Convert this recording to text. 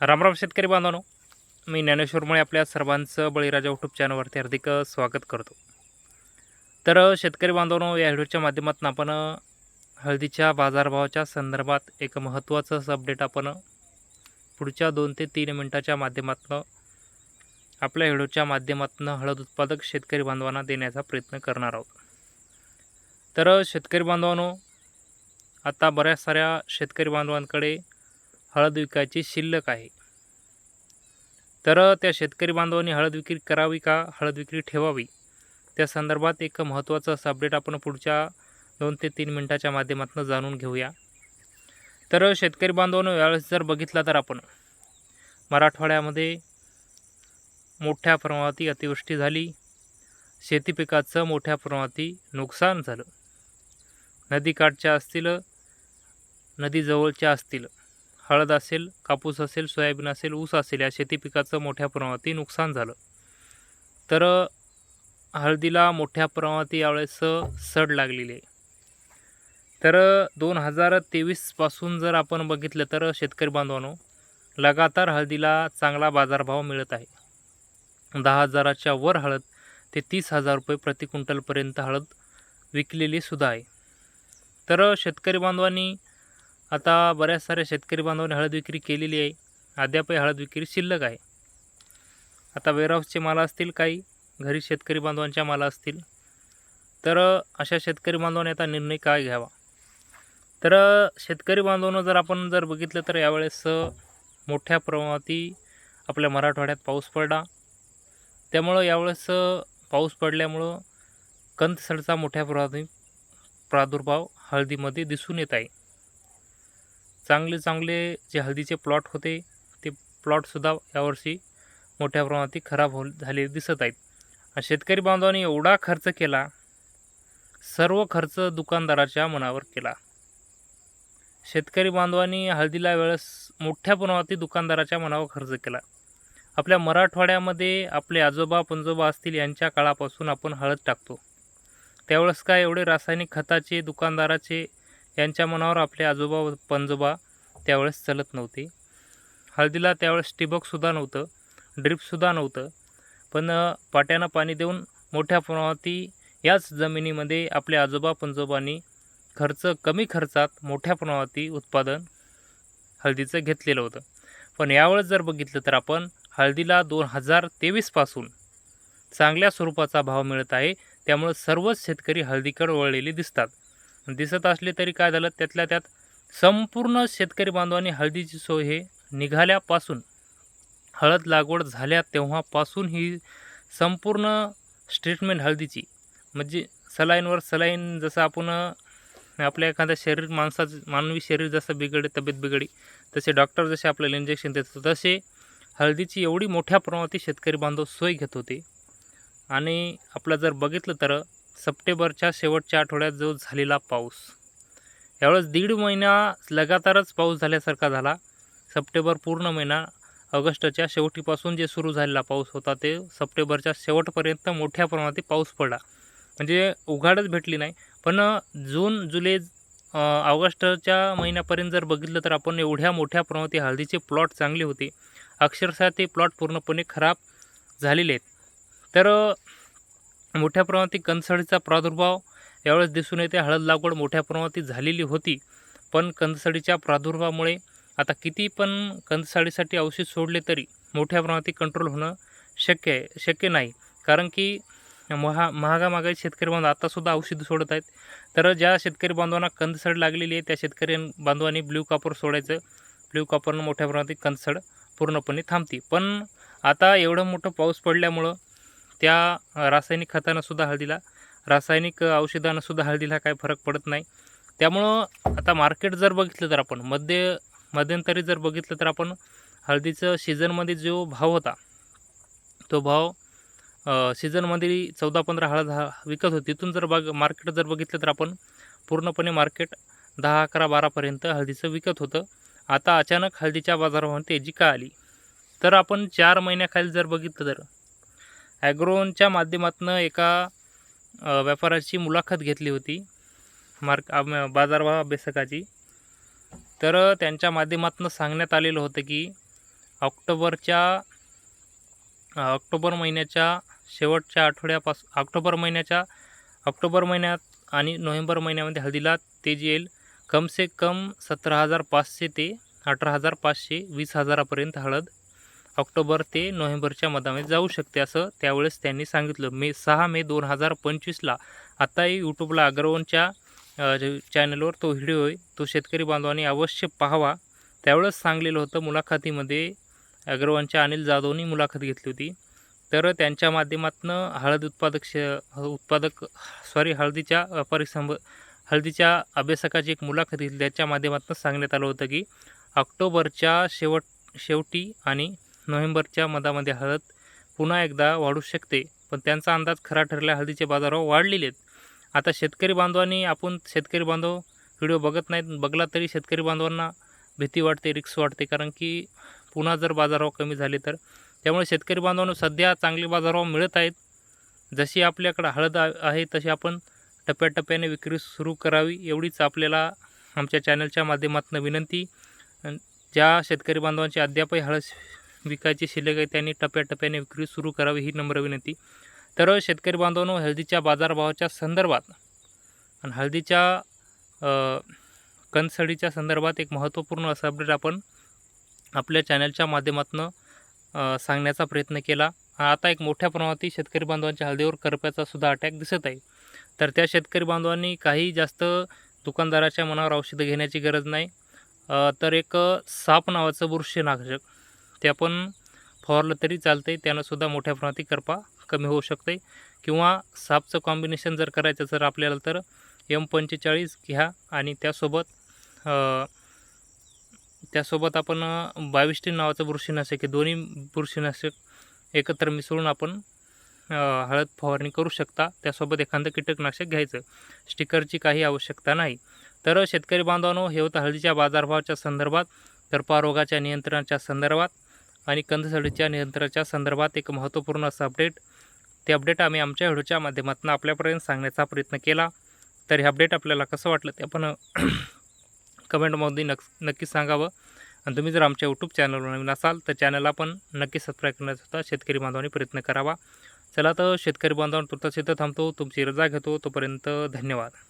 रामराम शेतकरी बांधवानो मी ज्ञानेश्वरमुळे आपल्या सर्वांचं बळीराजा यूट्यूब चॅनलवरती हार्दिक स्वागत करतो. तर शेतकरी बांधवानो या व्हिडिओच्या माध्यमातून आपण हळदीच्या बाजारभावाच्या संदर्भात एक महत्त्वाचं असं अपडेट आपण पुढच्या दोन ते तीन मिनटाच्या माध्यमातून आपल्या व्हिडिओच्या माध्यमातून हळद उत्पादक शेतकरी बांधवांना देण्याचा प्रयत्न करणार आहोत. तर शेतकरी बांधवांनो आता बऱ्याच साऱ्या शेतकरी बांधवांकडे हळद विकायची शिल्लक आहे. तर त्या शेतकरी बांधवांनी हळद विक्री करावी का? हळद विक्री ठेवावी? त्या संदर्भात एक महत्त्वाचं असं अपडेट आपण पुढच्या दोन ते तीन मिनटाच्या माध्यमातून जाणून घेऊया. तर शेतकरी बांधवांनो यावेळेस जर बघितला तर आपण मराठवाड्यामध्ये मोठ्या प्रमाणावरती अतिवृष्टी झाली. शेती पिकाचं मोठ्या प्रमाणात नुकसान झालं. नदीकाठच्या असतील नदीजवळच्या असतील हळद असेल कापूस असेल सोयाबीन असेल ऊस असेल या शेती पिकाचं मोठ्या प्रमाणात नुकसान झालं. तर हळदीला मोठ्या प्रमाणात यावेळेस सड लागलेली आहे. तर दोन हजार तेवीसपासून जर आपण बघितलं तर शेतकरी बांधवांनो लगातार हळदीला चांगला बाजारभाव मिळत आहे. दहा हजाराच्या वर हळद ते तीस हजार रुपये प्रति क्विंटलपर्यंत हळद विकलेली सुद्धा आहे. तर शेतकरी बांधवांनी आता बऱ्याच साऱ्या शेतकरी बांधवांनी हळद विक्री केलेली आहे. अद्यापही हळद विक्री शिल्लक आहे. आता वेअरहाऊसचे माल असतील काही घरी शेतकरी बांधवांच्या माल असतील तर अशा शेतकरी बांधवांनी आता निर्णय काय घ्यावा? तर शेतकरी बांधवांना जर आपण जर बघितलं तर यावेळेस मोठ्या प्रमाणावरती आपल्या मराठवाड्यात पाऊस पडला. त्यामुळं यावेळेस पाऊस पडल्यामुळं कंदसडचा मोठ्या प्रमाणात प्रादुर्भाव हळदीमध्ये दिसून येत आहे. चांगले चांगले जे हळदीचे प्लॉट होते ते प्लॉटसुद्धा यावर्षी मोठ्या प्रमाणात खराब हो झालेले दिसत आहेत. शेतकरी बांधवांनी एवढा खर्च केला सर्व खर्च दुकानदाराच्या मनावर केला. शेतकरी बांधवांनी हळदीला वेळेस मोठ्या प्रमाणात दुकानदाराच्या मनावर खर्च केला. आपल्या मराठवाड्यामध्ये आपले आजोबा पंजोबा असतील यांच्या काळापासून आपण हळद टाकतो. त्यावेळेस काय एवढे रासायनिक खताचे दुकानदाराचे यांच्या मनावर आपले आजोबा व पंजोबा त्यावेळेस चलत नव्हते. हळदीला त्यावेळेस टिबकसुद्धा नव्हतं ड्रिपसुद्धा नव्हतं. पण पाट्यानं पाणी देऊन मोठ्या प्रमाणावरती याच जमिनीमध्ये आपल्या आजोबा पंजोबांनी खर्च कमी खर्चात मोठ्या प्रमाणावरती उत्पादन हळदीचं घेतलेलं होतं. पण यावेळेस जर बघितलं तर आपण हळदीला दोन हजार तेवीसपासून चांगल्या स्वरूपाचा भाव मिळत आहे. त्यामुळं सर्वच शेतकरी हळदीकडे वळलेले दिसतात. दिसत असले तरी काय झालं? त्यातल्या त्यात संपूर्ण शेतकरी बांधवांनी हळदीची सोय हे निघाल्यापासून हळद लागवड झाल्या तेव्हापासून ही संपूर्ण स्ट्रीटमेंट हळदीची. म्हणजे सलाईनवर सलाईन जसं आपण आपल्या एखाद्या शरीर माणसाचं मानवी शरीर जसं बिघडे तब्येत बिघडी तसे डॉक्टर जसे आपल्याला इंजेक्शन देतात तसे हळदीची एवढी मोठ्या प्रमाणात शेतकरी बांधव सोय घेत होते. आणि आपलं जर बघितलं तर सप्टेंबरच्या शेवटच्या आठवड्यात जो झालेला पाऊस. यावेळेस दीड महिना लगातारच पाऊस झाल्यासारखा झाला. सप्टेंबर पूर्ण महिना ऑगस्टच्या शेवटीपासून जे सुरू झालेला पाऊस होता ते सप्टेंबरच्या शेवटपर्यंत मोठ्या प्रमाणात पाऊस पडला. म्हणजे उघाडच भेटली नाही. पण जून जुलै ऑगस्टच्या महिन्यापर्यंत जर बघितलं तर आपण एवढ्या मोठ्या प्रमाणात हळदीचे प्लॉट चांगले होते. अक्षरशः ते प्लॉट पूर्णपणे खराब झालेले आहेत. तर मोठ्या प्रमाणात कणसळीचा प्रादुर्भाव यावेळेस दिसून येते. हळद लागवड मोठ्या प्रमाणात झालेली होती पण कंदसडीच्या प्रादुर्भावामुळे आता किती पण कंदसाडीसाठी औषध सोडले तरी मोठ्या प्रमाणात कंट्रोल होणं शक्य आहे शक्य नाही. कारण की महा महागामागाई शेतकरी बांधव आत्तासुद्धा औषध सोडत आहेत. तर ज्या शेतकरी बांधवांना कंदसड लागलेली आहे त्या शेतकरी बांधवांनी ब्ल्यू कापर सोडायचं. ब्ल्यू कापरनं मोठ्या प्रमाणात कंदसड पूर्णपणे थांबते. पण आता एवढं मोठं पाऊस पडल्यामुळं त्या रासायनिक खतानंसुद्धा हळदीला रासायनिक औषधानंसुद्धा हळदीला काही फरक पडत नाही. त्यामुळं आता मार्केट जर बघितलं तर आपण मध्य मध्यंतरी जर बघितलं तर आपण हळदीचं सीझनमध्ये जो भाव होता तो भाव सीझनमध्ये चौदा पंधरा हळद हा विकत होती. तिथून जर बघ मार्केट जर बघितलं तर आपण पूर्णपणे मार्केट दहा अकरा बारापर्यंत हळदीचं विकत होतं. आता अचानक हळदीच्या बाजारावर तेजी का आली? तर आपण चार महिन्याखाली जर बघितलं तर ॲग्रोनच्या माध्यमातून एका व्यापाराची व्यापाऱ्याची मुलाखत घेतली होती मार्क आम- बाजारभाव अभ्यासकाची. तर त्यांच्या माध्यमातून सांगण्यात आलेलं होतं की ऑक्टोबरच्या ऑक्टोबर महिन्याच्या शेवटच्या आठवड्यापास ऑक्टोबर महिन्याच्या ऑक्टोबर महिन्यात आणि नोव्हेंबर महिन्यामध्ये हळदीला तेज येईल. कम से कम सतरा हजार पाचशे ते अठरा हजार पाचशे वीस हजारापर्यंत हळद ऑक्टोबर ते नोव्हेंबरच्या मधामध्ये जाऊ शकते असं त्यावेळेस त्यांनी सांगितलं. मे सहा मे दोन हजार पंचवीसला आत्ताही यूट्यूबला अग्रवनच्या चॅनलवर तो व्हिडिओ आहे तो शेतकरी बांधवांनी अवश्य पाहावा. त्यावेळेस सांगलेलं होतं मुलाखतीमध्ये अग्रवालच्या अनिल जाधवनी मुलाखत घेतली होती. तर त्यांच्या माध्यमातून हळद उत्पादक श उत्पादक सॉरी हळदीच्या व्यापारी संभ हळदीच्या अभ्यासकाची एक मुलाखत घेतली. त्याच्या माध्यमातून सांगण्यात आलं होतं की ऑक्टोबरच्या शेवट शेवटी आणि नोव्हेंबरच्या मधामध्ये हळद पुन्हा एकदा वाढू शकते पण त्यांचा अंदाज खरा ठरला हळदीचे बाजारभाव वाढलेले आहेत. आता शेतकरी बांधवांनी आपण शेतकरी बांधव व्हिडिओ बघत नाहीत बघला तरी शेतकरी बांधवांना भीती वाटते रिक्स वाटते कारण की पुन्हा जर बाजारभाव कमी झाले तर. त्यामुळे शेतकरी बांधवांना सध्या चांगले बाजारभाव मिळत आहेत. जशी आपल्याकडं हळद आ- आहे तशी आपण टप्प्याटप्प्याने विक्री सुरू करावी एवढीच आपल्याला आमच्या चॅनलच्या माध्यमातून विनंती. ज्या शेतकरी बांधवांची अद्यापही हळद विकायची शिल्लक आहे त्यांनी टप्प्याटप्प्याने विक्री सुरू करावी ही नम्र विनंती. तर शेतकरी बांधवांनो हळदीच्या बाजारभावाच्या संदर्भात आणि हळदीच्या कणसडीच्या संदर्भात एक महत्त्वपूर्ण असं अपडेट आपण आपल्या चॅनलच्या माध्यमातून सांगण्याचा प्रयत्न केला. आता एक मोठ्या प्रमाणात शेतकरी बांधवांच्या हळदीवर करप्याचा सुद्धा अटॅक दिसत आहे. तर त्या शेतकरी बांधवांनी काही जास्त दुकानदाराच्या मनावर औषधं घेण्याची गरज नाही. तर एक साप नावाचं बुरशीनाशक त्या पण फवारलं तरी चालतं आहे त्यानंसुद्धा मोठ्या प्रमाणात करपा कमी होऊ शकते किंवा सापचं कॉम्बिनेशन जर करायचं जर आपल्याला तर एम पंचेचाळीस घ्या आणि त्यासोबत त्यासोबत आपण बावीस नावाचं बुरशीनाशक हे दोन्ही बुरशीनाशक एकत्र मिसळून आपण हळद फवारणी करू शकता. त्यासोबत एखादं कीटकनाशक घ्यायचं. स्टिकरची काही आवश्यकता नाही. तर शेतकरी बांधवांनो हे होतं हळदीच्या बाजारभावाच्या संदर्भात करपा रोगाच्या नियंत्रणाच्या संदर्भात. आणि कंदसळीच्या नियंत्रणाच्या संदर्भात एक महत्त्वपूर्ण असं अपडेट ते अपडेट आम्ही आमच्या व्हिडिओच्या माध्यमातून आपल्यापर्यंत सांगण्याचा प्रयत्न केला. तर हे अपडेट आपल्याला कसं वाटलं ते आपण कमेंटमध्ये नक् नक्कीच सांगावं. आणि तुम्ही जर आमच्या यूट्यूब चॅनलवर नवीन असाल तर चॅनलला पण नक्की सबस्क्राईब करण्याचा शेतकरी बांधवांनी प्रयत्न करावा. चला तर शेतकरी बांधवांना तुर्तास इथं थांबतो. तुमची रजा घेतो. तोपर्यंत धन्यवाद.